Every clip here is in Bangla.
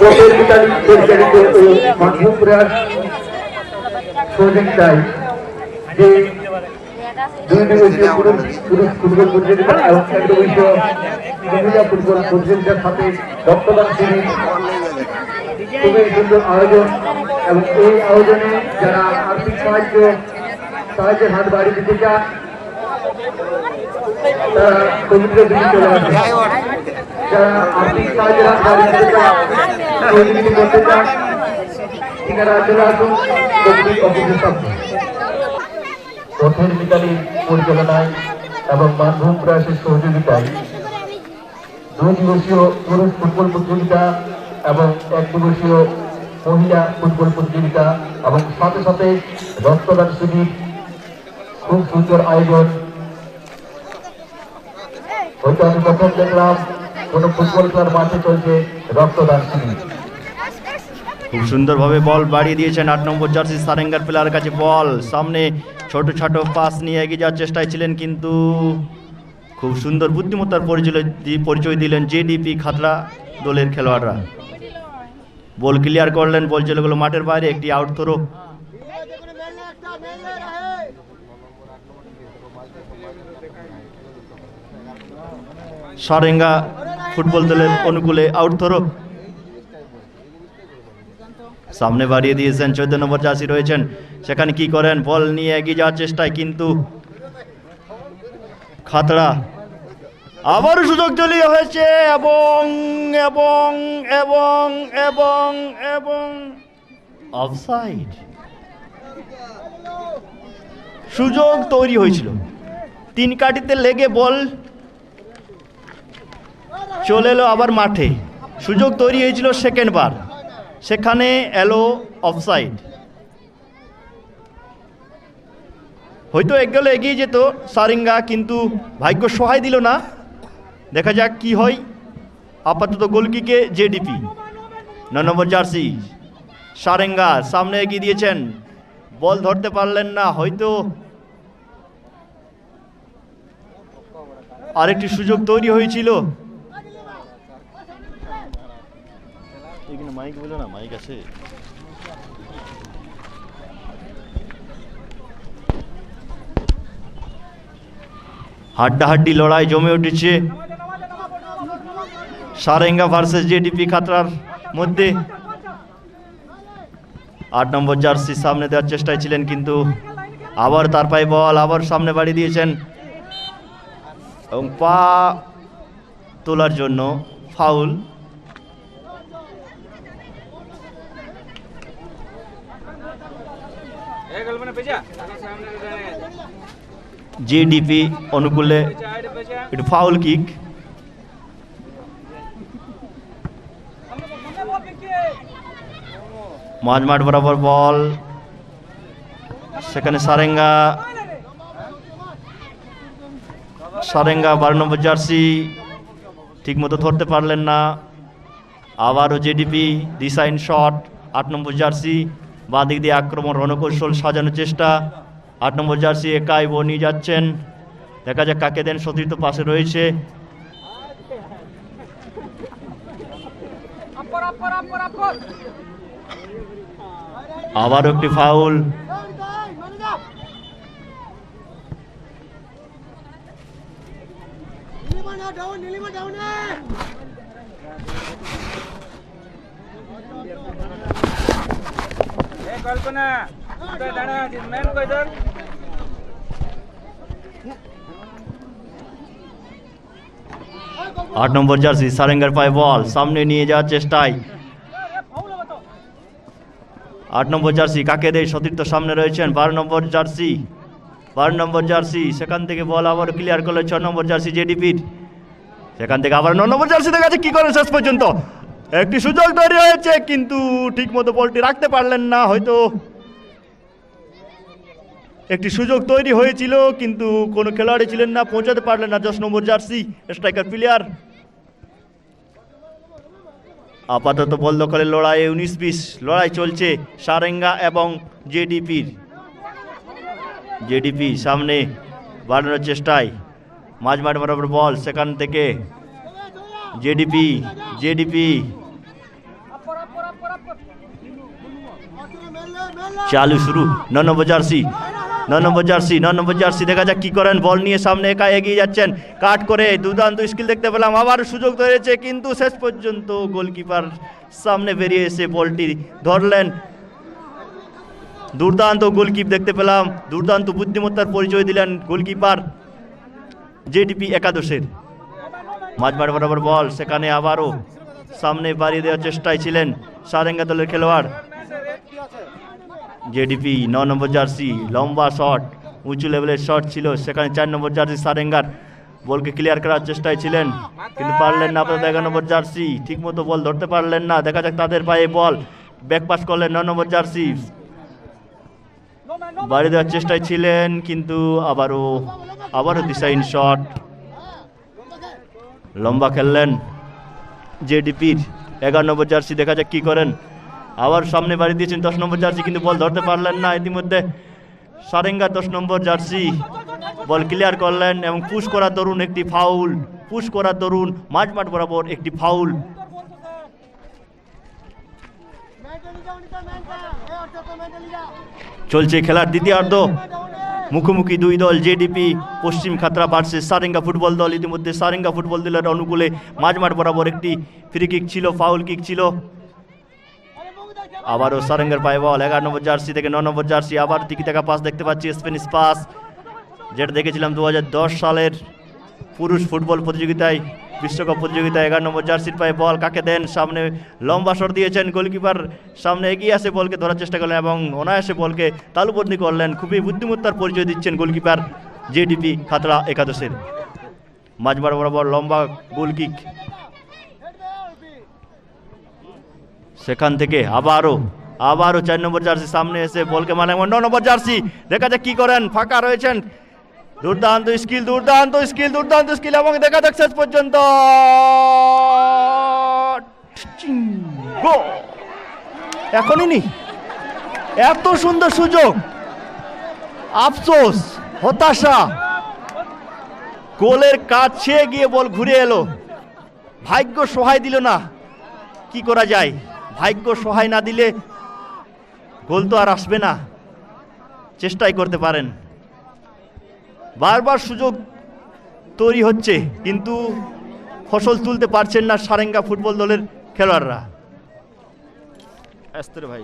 পথের বিকালী পরিচালিত ও মাধ্যম প্রয়াস সহযোগিতায় যে দুই দিবসীয় পুরুষ পুরুষ ফুটবল প্রতিযোগিতা এবং এক দিবসীয় মহিলা ফুটবল প্রতিযোগিতার সাথে রক্তদান শিবির খুবই সুন্দর আয়োজন এবং এই আয়োজনে যারা আর্থিক সাহায্য সাহায্যের হাত বাড়ি দিতে চান পবিত্র বিকালী পরিচালনায় এবং মানভূম প্রয়াসের সহযোগিতায় দুই দিবসীয় পুরুষ ফুটবল প্রতিযোগিতা এবং এক দিবসীয় মহিলা ফুটবল প্রতিযোগিতা এবং সাথে সাথে রক্তদান শিবির খুব সুন্দর আয়োজন হয়তো আমি প্রথম দেখলাম ফুটবল খেলার মাঠে চলছে রক্তদান শিবির। খুব সুন্দরভাবে বল বাড়িয়ে দিয়েছেন আট নম্বর জার্সি সারেঙ্গার প্লেয়ারের কাছে বল। সামনে ছোট ছোট পাস নিয়ে এগিয়ে যাওয়ার চেষ্টায় ছিলেন কিন্তু খুব সুন্দর বুদ্ধিমত্তার পরিচয় পরিচয় দিলেন জেডিপি খাতড়া দলের খেলোয়াড়রা। বল ক্লিয়ার করলেন, বল চলে গেল মাঠের বাইরে, একটি আউট থ্রো সারেঙ্গা ফুটবল দলের অনুকূলে আউট থ্রো সামনে বাড়িয়ে দিয়েছেন চোদ্দ নম্বর চাষি রয়েছেন। সেখানে কি করেন? বল নিয়ে এগিয়ে যাওয়ার চেষ্টায় কিন্তু খাতড়া। আবারও সুযোগ জলীয় হয়েছে এবং এবং এবং এবং এবং অফসাইড সুযোগ তৈরি হয়েছিল। তিন কাটিতে লেগে বল চলে এলো আবার মাঠে। সুযোগ তৈরি হয়েছিল সেকেন্ড বার। সেখানে এলো অফসাইড হয়তো এক গেলে এগিয়ে যেত সারিঙ্গা, কিন্তু ভাগ্য সহায় দিল না। দেখা যাক কি হয়। আপাতত গোলকিকে জেডিপি ন নম্বর জার্সি। সারেঙ্গা সামনে এগিয়ে দিয়েছেন। বল ধরতে পারলেন না, হয়তো আরেকটি সুযোগ তৈরি হয়েছিল। এখানে মাইক বলো না মাইক আছে হাড্ডাহাড্ডি লড়াই জমে উঠেছে। সারেঙ্গা ভার্সেস জেডিপি খাতরার মধ্যে। আট নম্বর জার্সি সামনে দেওয়ার চেষ্টায় ছিলেন কিন্তু আবার তার পায়ে বল, আবার সামনে বাড়ি দিয়েছেন। এবং পা তোলার জন্য ফাউল। জিডিপি অনুকূলে একটু ফাউল কিক মাঝ মাঠ বরাবর বল। সেখানে সারেঙ্গা। সারেঙ্গা বারো নম্বর জার্সি। ঠিকমতো ধরতে পারলেন না। আবারও জেডিপি ডিসাইন শট আট নম্বর জার্সি। বাঁ দিক দিয়ে আক্রমণ রণকৌশল সাজানোর চেষ্টা। আট নম্বর জার্সি একাই ও নিয়ে যাচ্ছেন। দেখা যাক কাকে দেন সতীর্থ পাশে রয়েছে। আবারও একটি ফাউল। নীলিমা আট নম্বর জার্সি, সারেঙ্গার পায় বল, সামনে নিয়ে যাওয়ার চেষ্টায়। আট নম্বর জার্সি, কাকে দেয় সতীর্থ? সামনে রয়েছেন বারো নম্বর জার্সি, বারো নম্বর জার্সি, সেখান থেকে বল আবার ক্লিয়ার করল ছ নম্বর জার্সি জেডিপির সেখান থেকে আবার ন নম্বর জার্সি দেখা যাচ্ছে, কী করে শেষ পর্যন্ত? একটি সুযোগ তৈরি হয়েছে, কিন্তু ঠিক মতো বলটি রাখতে পারলেন না, হয়তো। একটি সুযোগ তৈরি হয়েছিল, কিন্তু কোনো খেলোয়াড়ই ছিলেন না, পৌঁছাতে পারলেন না দশ নম্বর জার্সি, স্ট্রাইকার প্লেয়ার। আপাতত বল দখলের লড়াইয়ে উনিশ বিশ লড়াই চলছে সারেঙ্গা এবং জেডিপির। জেডিপি সামনে বাড়ানোর চেষ্টায় মাঝ মাঠ বরাবর বল, সেখান থেকে জেডিপি জেডিপি। চালু শুরু। ন নম্বর জার্সি ন নম্বর জার্সি নম্বর জার্সি দেখা যাক কি করেন। বল নিয়ে সামনে একা এগিয়ে যাচ্ছেন। কাট করে দুর্দান্ত স্কিল দেখতে পেলাম। আবার সুযোগ ধরেছে, কিন্তু শেষ পর্যন্ত গোলকিপার সামনে বেরিয়ে এসে বলটি ধরলেন। দুর্দান্ত গোলকিপ দেখতে পেলাম। দুর্দান্ত বুদ্ধিমত্তার পরিচয় দিলেন গোলকিপার জেডিপি একাদশের। মাঝমাঠ বরাবর বল, সেখানে আবারও সামনে বাড়িয়ে দেওয়ার চেষ্টায় ছিলেন সারেঙ্গা দলের খেলোয়াড়। জেডিপি ন নম্বর জার্সি, লম্বা শট, উঁচু লেভেলের শট ছিল, সেখানে চার নম্বর জার্সি সারেঙ্গার। বলকে ক্লিয়ার করার চেষ্টায় ছিলেন, কিন্তু পারলেন না আপাতত এগারো নম্বর জার্সি। ঠিকমতো বল ধরতে পারলেন না, দেখা যাক তাদের পায়ে বল। ব্যাক পাস করলেন ন নম্বর জার্সি। বাড়ি দেওয়ার চেষ্টায় ছিলেন, কিন্তু আবারও আবারও দিশাইন শট লম্বা খেললেন জেডিপির এগারো নম্বর জার্সি, দেখা যাক কি করেন। আবার সামনে বাড়ি দিয়েছেন দশ নম্বর জার্সি, কিন্তু বল ধরতে পারলেন না ইতিমধ্যে। সারেঙ্গা দশ নম্বর জার্সি, বল ক্লিয়ার করলেন এবং পুশ করার দরুন একটি ফাউল পুশ করার দরুন মাঝ মাঠ বরাবর একটি ফাউল চলছে খেলার দ্বিতীয়ার্ধ। মুখোমুখি দুই দল জেডিপি পশ্চিম খাতরা ভার্সেস সারেঙ্গা ফুটবল দল। ইতিমধ্যে সারেঙ্গা ফুটবল দলের অনুকূলে মাঝমাঠ বরাবর একটি ফ্রি কিক ছিল ফাউল কিক ছিল। আবারও সারেঙ্গার পায়ে বল, এগারো নম্বর জার্সি থেকে ন নম্বর জার্সি, আবার টাকা পাস দেখতে পাচ্ছি স্পেনিশ পাস, যেটা দেখেছিলাম দু হাজার দশ সালের পুরুষ ফুটবল প্রতিযোগিতায়, বিশ্বকাপ প্রতিযোগিতায় এগারো নম্বর জার্সির পায়ে বল কাকে দেন, সামনে লম্বা শট দিয়েছেন গোলকিপার, সামনে এগিয়ে আসে বলকে ধরার চেষ্টা করলেন এবং অনায়াসে বলকে তালুবন্দি করলেন, খুবই বুদ্ধিমত্তার পরিচয় দিচ্ছেন গোলকিপার জেডিপি খাতড়া একাদশের। মাঝবার বরাবর লম্বা গোল কিক। সেখান থেকে আবারও আবারও চার নম্বর জার্সি সামনে এসে বলকে মানে ন নম্বর জার্সি, দেখা যাক কি করেন, ফাঁকা রয়েছেন। দুর্দান্ত স্কিল দুর্দান্ত স্কিল দুর্দান্ত স্কিল, এবং দেখা যাক শেষ পর্যন্ত! এখনই নি। এত সুন্দর সুযোগ। আফসোস, হতাশা। গোলের কাছে গিয়ে বল ঘুরে এলো। ভাগ্য সহায় দিল না। কি করা যায়? ভাগ্য সহায় না দিলে গোল তো আর আসবে না। চেষ্টাই করতে পারেন। বারবার সুযোগ তৈরি হচ্ছে কিন্তু ফসল তুলতে পারছেন না সারেঙ্গা ফুটবল দলের খেলোয়াড়রা। ভাই।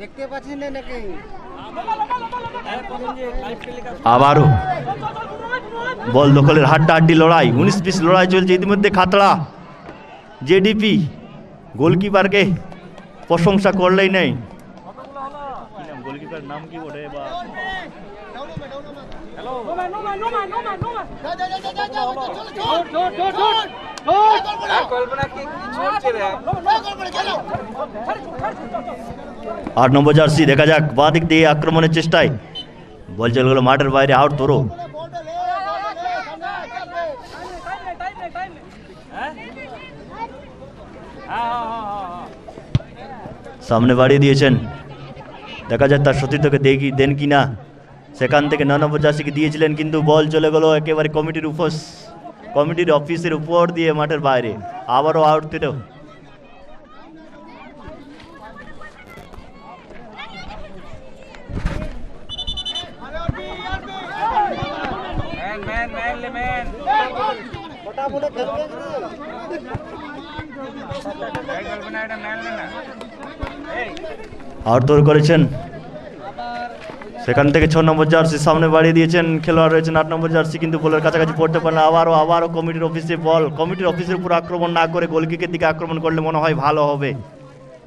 দেখতে পাচ্ছেন না নাকি? আবারও বল দখলের হাড্ডা হাড্ডি লড়াই উনিশ বিশ লড়াই চলছে ইতিমধ্যে খাতড়া। জেডিপি গোলকিপারকে প্রশংসা করলেই নেই। গোলকিপার নাম কি ওঠে বা আট নম্বর জার্সি দেখা যাক বাঁ দিক দিয়ে আক্রমণের চেষ্টায়। বল চলে গেল মাঠের বাইরে আউট তোরো বলটা লে বলটা লে সামনে চল রে সামনে বাড়িয়ে দিয়েছেন। দেখা যাক তার সতীর্থকে দেখি দেন কি না। সেখান থেকে ন নম্বর দিয়েছিলেন কিন্তু বল চলে গেল একেবারে কমিটির উপস। কমিটির অফিসের উপর দিয়ে মাঠের বাইরে। আবারও আউট দিল। ম্যান ম্যান ম্যান আউট দৌড় করেছেন? সেখান থেকে ছ নম্বর জার্সি সামনে বাড়িয়ে দিয়েছেন খেলোয়াড় রয়েছেন আট নম্বর জার্সি, কিন্তু বলের কাছাকাছি পড়তে পারে না। আবারও আবারও কমিটির অফিসে বল। কমিটির অফিসের উপর আক্রমণ না করে গোলকিকের দিকে আক্রমণ করলে মনে হয় ভালো হবে।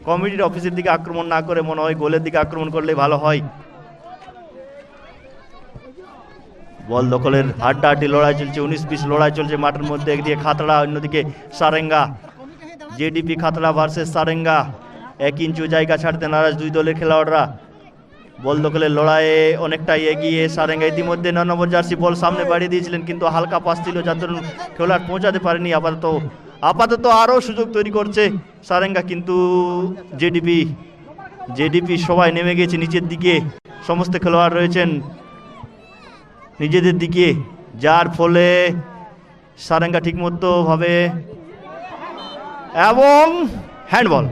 কমিটির অফিসের দিকে আক্রমণ না করে মনে হয় গোলের দিকে আক্রমণ করলে ভালো হয়। বল দখলের হাড্ডাহাড্ডি লড়াই চলছে, উনিশ বিশ লড়াই চলছে মাঠের মধ্যে, একদিকে খাতড়া, অন্যদিকে Sarenga. JDP Khatra versus Saranga. এক ইঞ্চু জায়গা ছাড়তে নারাজ দুই দলের খেলোয়াড়রা। বল দখলের লড়াইয়ে অনেকটাই এগিয়ে সারেঙ্গা ইতিমধ্যে ন নম্বর জার্সি বল সামনে বাড়িয়ে দিয়েছিলেন, কিন্তু হালকা পাস ছিল যার দরুন খেলোয়াড় পৌঁছাতে পারেনি। আপাতত আপাতত আরও সুযোগ তৈরি করছে সারেঙ্গা, কিন্তু জেডিপি জেডিপি সবাই নেমে গেছে নিচের দিকে। সমস্ত খেলোয়াড় রয়েছেন নিজেদের দিকে। যার ফলে সারেঙ্গা ঠিকমতো ভাবে এবং হ্যান্ডবল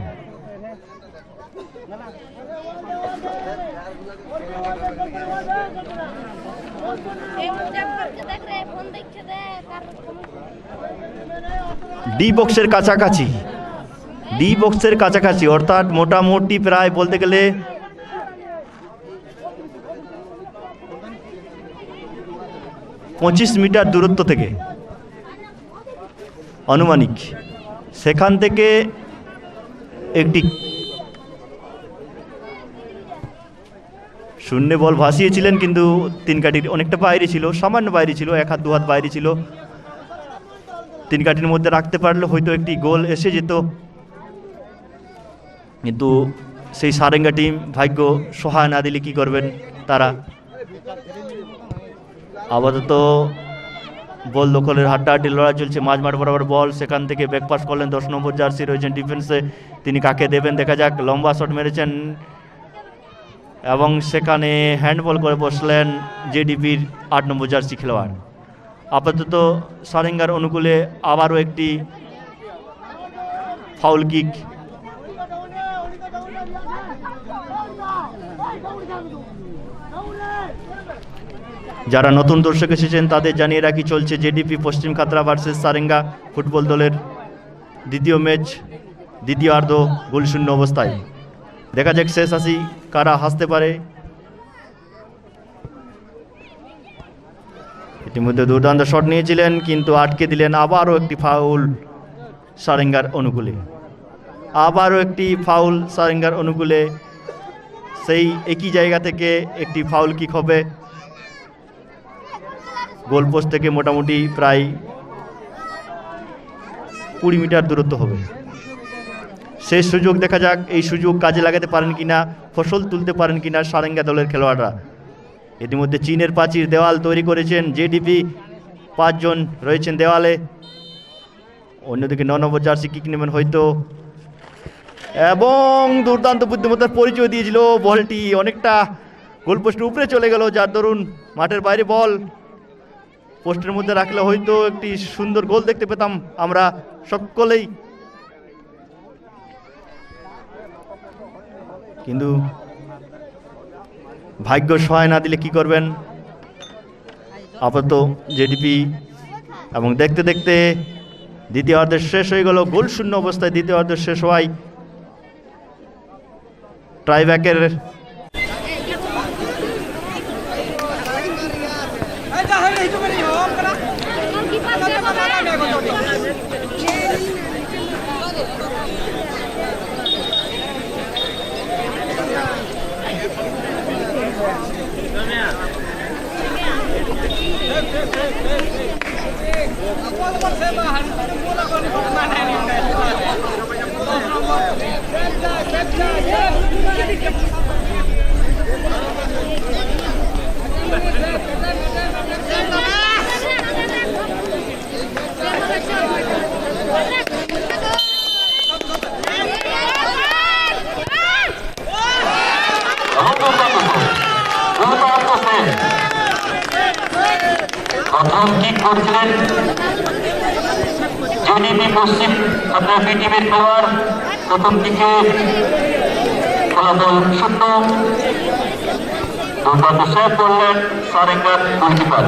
ডি বক্সের কাছাকাছি। ডি বক্সের কাছাকাছি, অর্থাৎ মোটামুটি প্রায় বলতে গেলে পঁচিশ মিটার দূরত্ব থেকে। আনুমানিক। সেখান থেকে একটি শূন্যে বল ভাসিয়েছিলেন, কিন্তু তিন কাটির অনেকটা বাইরে ছিল, সামান্য বাইরে ছিল, এক হাত, দু হাত বাইরে ছিল। তিন কাঠির মধ্যে রাখতে পারলে হয়তো একটি গোল এসে যেত। কিন্তু সেই সারেঙ্গা টিম ভাগ্য সহায় না দিলে কী করবেন তারা? আপাতত বল দখলের হাড্ডাহাড্ডি লড়াই চলছে, মাঝ মাঠ বরাবর বল, সেখান থেকে ব্যাকপাস করলেন দশ নম্বর জার্সি রয়েছেন ডিফেন্সে তিনি কাকে দেবেন দেখা যাক, লম্বা শট মেরেছেন এবং সেখানে হ্যান্ডবল করে বসলেন জেডিপির আট নম্বর জার্সি খেলোয়াড়। আপাতত সারেঙ্গার অনুকূলে আবারও একটি ফাউল কিক যারা নতুন দর্শক এসেছেন, তাদের জানিয়ে রাখি, চলছে জেডিপি পশ্চিম খাতরা ভার্সেস সারেঙ্গা ফুটবল দলের দ্বিতীয় ম্যাচ দ্বিতীয় আর্ধ গোলশূন্য অবস্থায়। দেখা যাক শেষ আসি কারা হাসতে পারে। ইতিমধ্যে দুর্দান্ত শট নিয়েছিলেন, কিন্তু আটকে দিলেন আবারও একটি ফাউল সারেঙ্গার অনুকূলে। আবারও একটি ফাউল সারেঙ্গার অনুকূলে। সেই একই জায়গা থেকে একটি ফাউল কিক হবে। গোলপোস্ট থেকে মোটামুটি প্রায় কুড়ি মিটার দূরত্ব হবে। শেষ সুযোগ দেখা যাক, এই সুযোগ কাজে লাগাতে পারেন কিনা, ফসল তুলতে পারেন কিনা সারেঙ্গা দলের খেলোয়াড়রা। ইতিমধ্যে চীনের প্রাচীর দেওয়াল তৈরি করেছেন জেডিপি, পাঁচজন রয়েছেন দেওয়ালে। অন্যদিকে ন নম্বর জার্সি কিক নেবেন হয়তো। এবং দুর্দান্ত বুদ্ধিমত্তার পরিচয় দিয়েছিল বলটি। অনেকটা গোলপোস্টের উপরে চলে গেল, যার দরুন মাঠের বাইরে বল। পোস্টের মধ্যে রাখলে হয়তো একটি সুন্দর গোল দেখতে পেতাম আমরা সকলেই। কিন্তু ভাগ্য সহায় না দিলে কি করবেন? আপাতত জেডিপি এবং দেখতে দেখতে দ্বিতীয় অর্ধের শেষ হয়ে গেল, গোল শূন্য অবস্থায় দ্বিতীয় অর্ধের শেষ হওয়ায় ট্রাইব্যাকের এই যা হইলে হিজু করি হোম করা কি পাস বল বল সে বাহার বল কোন কোন মানে প্রথম কিক করছিলেন জেডিপি পশ্চিম আপনার বিটিভির খেলোয়াড় প্রথম দিকে ফলাফল শূন্য দুর্দান্ত সেভ করলেন সারেঙ্গার গোলকিপার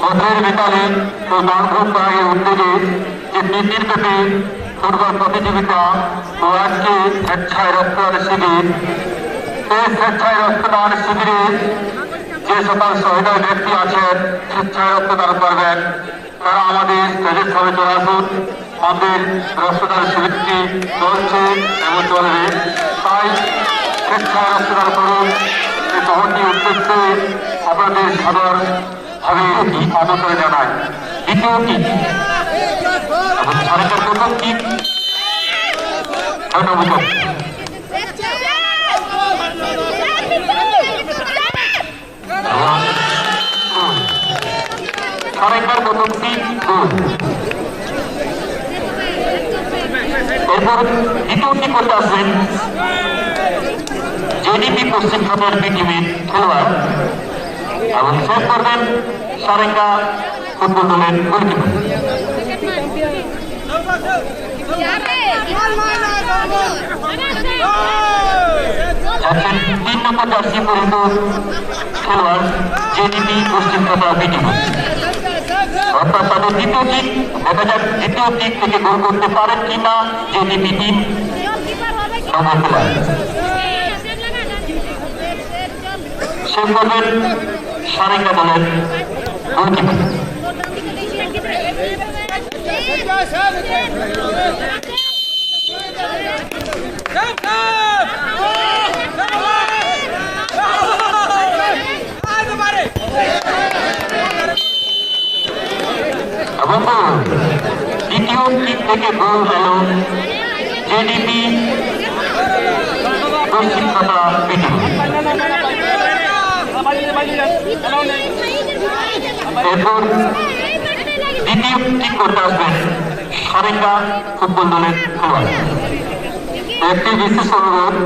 পথের বিকালে ও বান্ধব পাড়ায় উদ্যোগে যে তিন ব্যাপী ফুটবল প্রতিযোগিতা ও আজকে স্বেচ্ছায় রক্তদান শিবির এই স্বেচ্ছায় রক্তদান শিবিরে যে সকল সহৃদয় ব্যক্তি আছেন স্বেচ্ছায় রক্তদান করবেন তারা আমাদের রক্তদান শিবিরটি এবং চলবে তাই স্বেচ্ছায় রক্তদান করুন এই মহতি উদ্দেশ্যে আপনাদের সাধারণ ভাবে আমন্ত্রণ জানাই দ্বিতীয়টি সরকার কি ধন্যবাদ সরকার প্রথম তিন গোল এরপর দ্বিতীয়টি করতে আসবেন? জেডিপি পশ্চিম খাতের বিটিভির খেলোয়াড়। এবং শেষ করবেন সারেঙ্গা ফুটবল দলের গোলকিপার। যাবে মার মার না যাচ্ছেন তিন নম্বর জার্সি পরিহিত খেলোয়াড় জেডিপি পশ্চিম ত্রিপুরা বিটিভি অর্থাৎ তাদের দ্বিতীয় কিক দেখা যাক দ্বিতীয় কিক থেকে গোল করতে পারেন কিনা গোলকিপার এবং গোল দ্বিতীয় কিক থেকে গোল হল জেডিপি পশ্চিম ত্রিপুরা বিটিভি এরপর দ্বিতীয় কিক করতে আসবেন সারেঙ্গা ফুটবল দলের খেলোয়াড় একটি বিশেষ অনুরোধ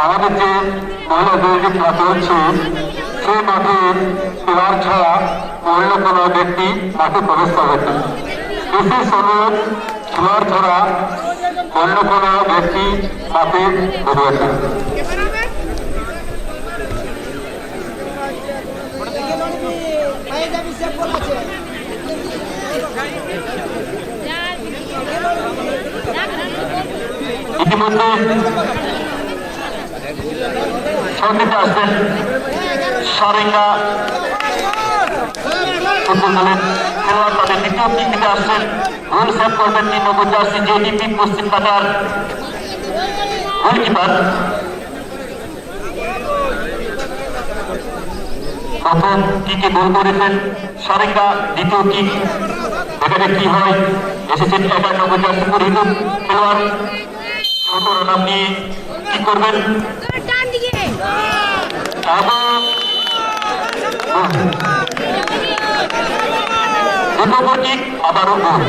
আমাদের যে মহিলা দলটি হচ্ছে সেই মাঠে খেলার ছাড়া অন্য কোনো ব্যক্তি মাঠে প্রবেশ করবেন না বিশেষ অনুরোধ খেলোয়াড় ছাড়া অন্য কোনো ব্যক্তি মাঠে বেরোবেন না ইতিমধ্যে সন্ধিতে আসবেন। সারেঙ্গা। ফুটবল দলের খেলোয়াড় তাদের দ্বিতীয় কিক দিতে আসছেন গোল সেভ করবেন তিন নম্বর জার্সি জেডিপি পশ্চিম কাতার গোলকিপার প্রথম কিকে গোল করেছেন সারেঙ্গা দ্বিতীয় কিক যাক কি হয়? এসেছেন নম্বর জার্সি পরিহিত খেলোয়াড়। ছোট রান নিয়ে কি করবেন? এবং কিক আবারও গোল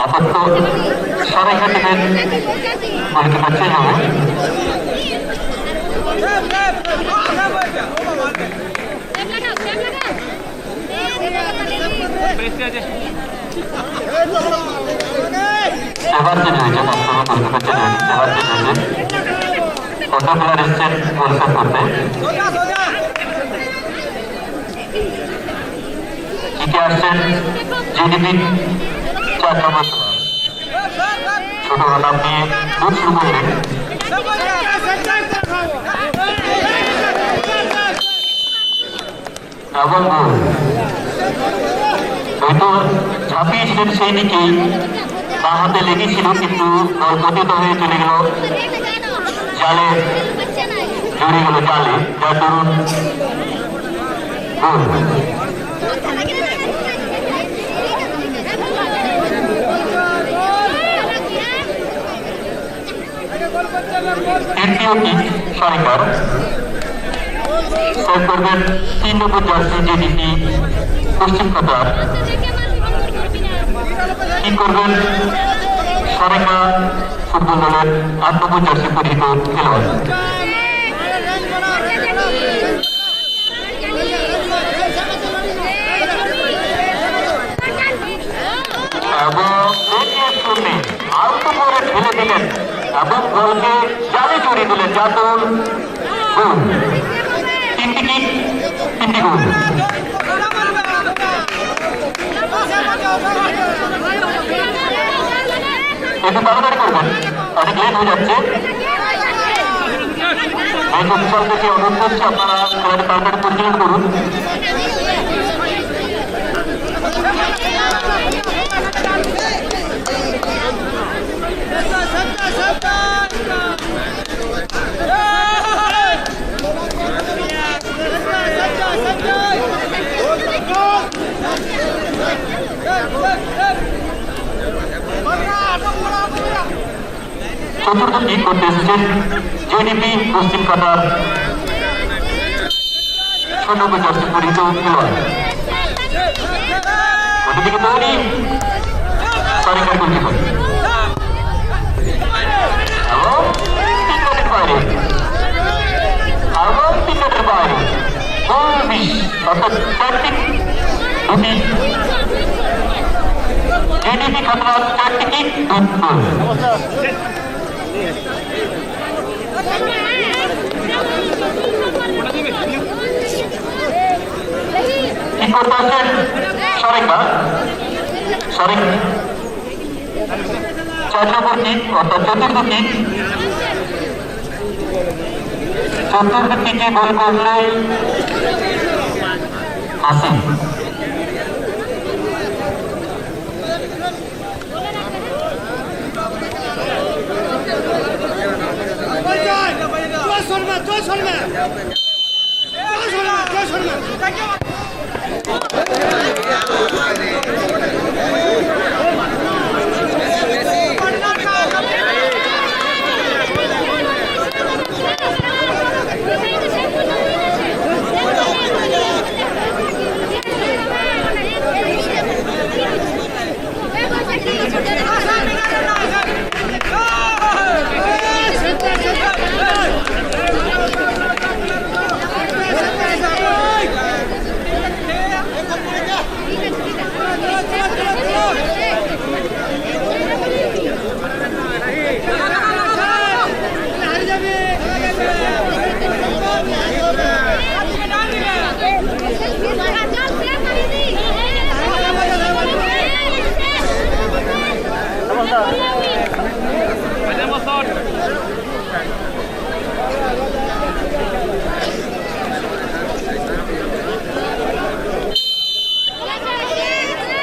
আপাতত থেকে গোলকিপার চেঞ্জ হবে এবার হয়েছে বাস্তবে গোলকিপার চেঞ্জ হয়েছে এবার চেঞ্জ হয়েছে অন্য প্লেয়ার এসছেন সেভ করতে কিকে আসছেন জিডিপি রান নিয়ে গোল শুরু করলেন গোল হয়তো ঝাঁপিয়েছিলেন সেই দিকেই বা হাতে লেগেছিল কিন্তু বল পতিত হয়ে গোল তৃতীয় কিক সরকার সেভ করবেন তিন নম্বর জার্সি জেডিপি পশ্চিম কাতার কি করবেন সরেঙ্গা ফুটবল দলের আট নম্বর জার্সি পরিহিত খেলোয়াড় এবং আউট করে ঠেলে দিলেন এবং গোলকে জালে জড়িয়ে দিলেন দরুন গোল। তিনটি কিক তিনটি গোল। একটু তাড়াতাড়ি করবেন, অনেক লেট হয়ে যাচ্ছে। এই অফিসার থেকে আপনারা চতুর্থ টি এসেছেন জেডিপি পশ্চিম কাতার ষোলো জার্সি পরিহিত খেলোয়াড় অন্যদিকে তৈরি সারিকার গোলকিপার আসছেন সরেকা সরেক চার নম্বর কিক অর্থাৎ চতুর্থ কিক চতুর্থ করলে হাসিন জয় শর্মা জয় শর্মা। জয় শর্মা জয় শর্মা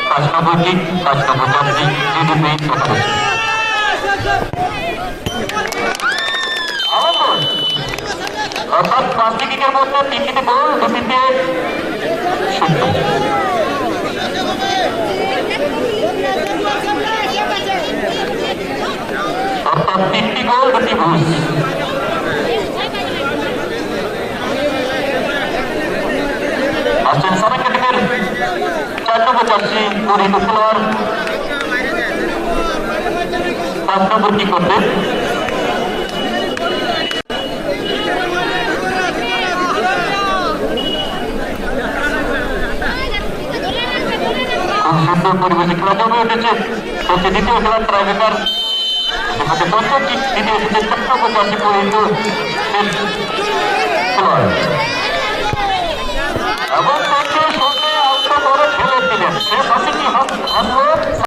পাঁচ নম্বর কিক পাঁচ নম্বর চারটি জেডিপি খাতরা আবার গোল। অর্থাৎ পাঁচটি কিকের মধ্যে তিনটিতে গোল দুটিতে শূন্য অর্থাৎ তিনটি গোল দুটি ভুল আসছেন সাবেক ক্রিকেটের চার নম্বর জার্সি পরিহিত খেলোয়াড় পাঁচ নম্বর কি করতে খুব সুন্দর হাতে প্রত্যেকটি দিনে এসেছে ছোট্ট করে চারটি পর্যন্ত এবং তাকে সঙ্গে আহত করে ঠেলে দিলেন সে বাসিটি হাত